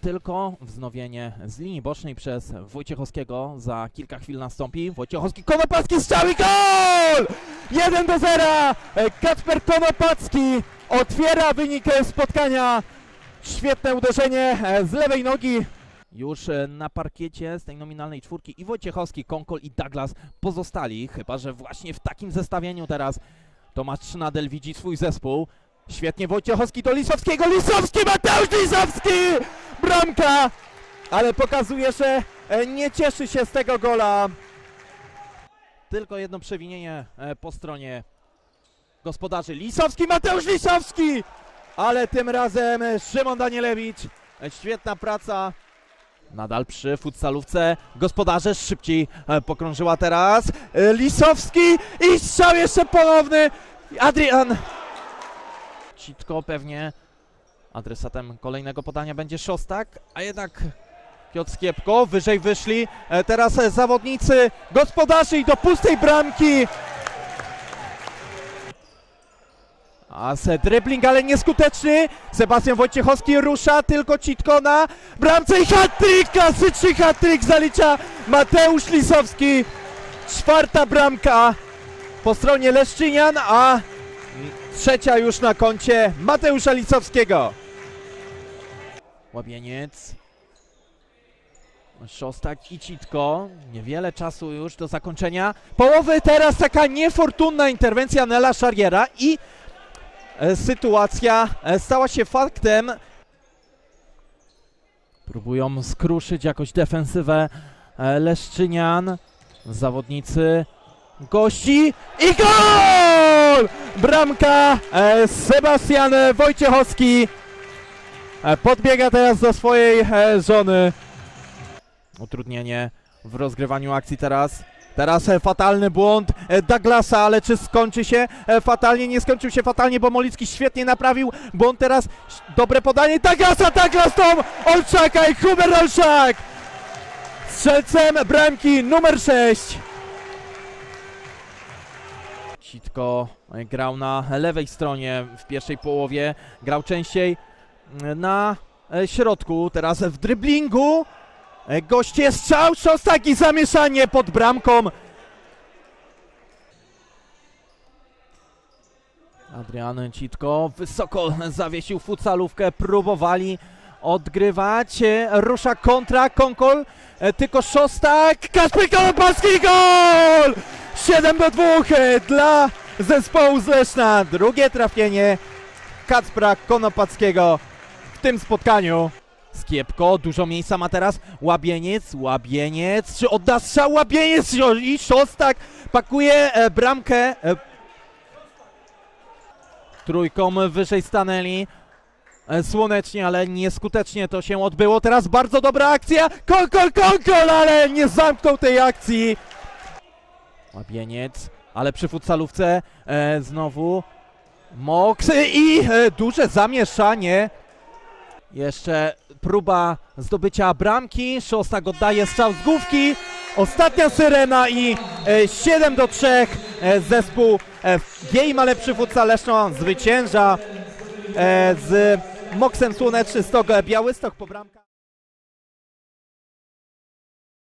Tylko wznowienie z linii bocznej przez Wojciechowskiego za kilka chwil nastąpi. Wojciechowski, Konopacki strzał i gol! 1 do 0! E, Kacper Konopacki otwiera wynik spotkania. Świetne uderzenie z lewej nogi. Już na parkiecie z tej nominalnej czwórki i Wojciechowski, Konkol i Douglas pozostali, chyba że właśnie w takim zestawieniu teraz Tomasz Trzynadel widzi swój zespół. Świetnie Wojciechowski do Lisowskiego, Lisowski, Mateusz Lisowski! Bramka! Ale pokazuje, że e, nie cieszy się z tego gola. Tylko jedno przewinienie e, po stronie gospodarzy. Lisowski, Mateusz Lisowski! Ale tym razem e, Szymon Danielewicz. Świetna praca. Nadal przy futsalówce. Gospodarze szybciej pokrążyła teraz. Lisowski i strzał jeszcze ponowny. Adrian. Citko pewnie adresatem kolejnego podania będzie Szostak, a jednak Piotr Skiepko. Wyżej wyszli. E, Teraz e, zawodnicy gospodarzy i do pustej bramki. A dribbling, ale nieskuteczny. Sebastian Wojciechowski rusza, tylko Citko na bramce i hat-trick, klasyczny hat-trick zalicza Mateusz Lisowski. Czwarta bramka po stronie Leszczynian, a trzecia już na koncie Mateusza Lisowskiego. Łabieniec. Szostak i Citko. Niewiele czasu już do zakończenia. Połowy teraz taka niefortunna interwencja Nela Szariera i e, sytuacja e, stała się faktem. Próbują skruszyć jakoś defensywę e, Leszczynian. Zawodnicy gości i gol! Bramka e, Sebastian Wojciechowski. E, podbiega teraz do swojej e, żony. Utrudnienie w rozgrywaniu akcji teraz. Teraz fatalny błąd Douglasa, ale czy skończy się fatalnie? Nie skończył się fatalnie, bo Molicki świetnie naprawił błąd teraz. Dobre podanie Douglasa, Douglas Tom, Olczaka i Hubert Olczak! Strzelcem bramki numer 6. Sitko e, grał na lewej stronie w pierwszej połowie, grał częściej e, na e, środku, teraz w dryblingu. E, Goście strzał, Szostak i zamieszanie pod bramką. Adrian Citko wysoko zawiesił futsalówkę, próbowali odgrywać. Rusza kontra, Konkol, tylko Szostak, Kasper Konopacki, gol! 7 do 2 e, dla zespołu z Leszna. Drugie trafienie Kacpra Konopackiego w tym spotkaniu. Skiepko, dużo miejsca ma teraz Łabieniec, Łabieniec, czy odda strzał Łabieniec i Szostak pakuje e, bramkę e, trójką wyżej stanęli. Słonecznie, ale nieskutecznie to się odbyło. Teraz bardzo dobra akcja. Konkol, konkol, ale nie zamknął tej akcji. Łabieniec, ale przy futsalówce e, znowu Mox i e, duże zamieszanie. Jeszcze próba zdobycia bramki. Szostak oddaje strzał z główki. Ostatnia syrena i e, 7 do 3. E, zespół e, jej ma lepszy futsal Leszno zwycięża e, z Moksem Słoneczny Stok Białystok po bramkach.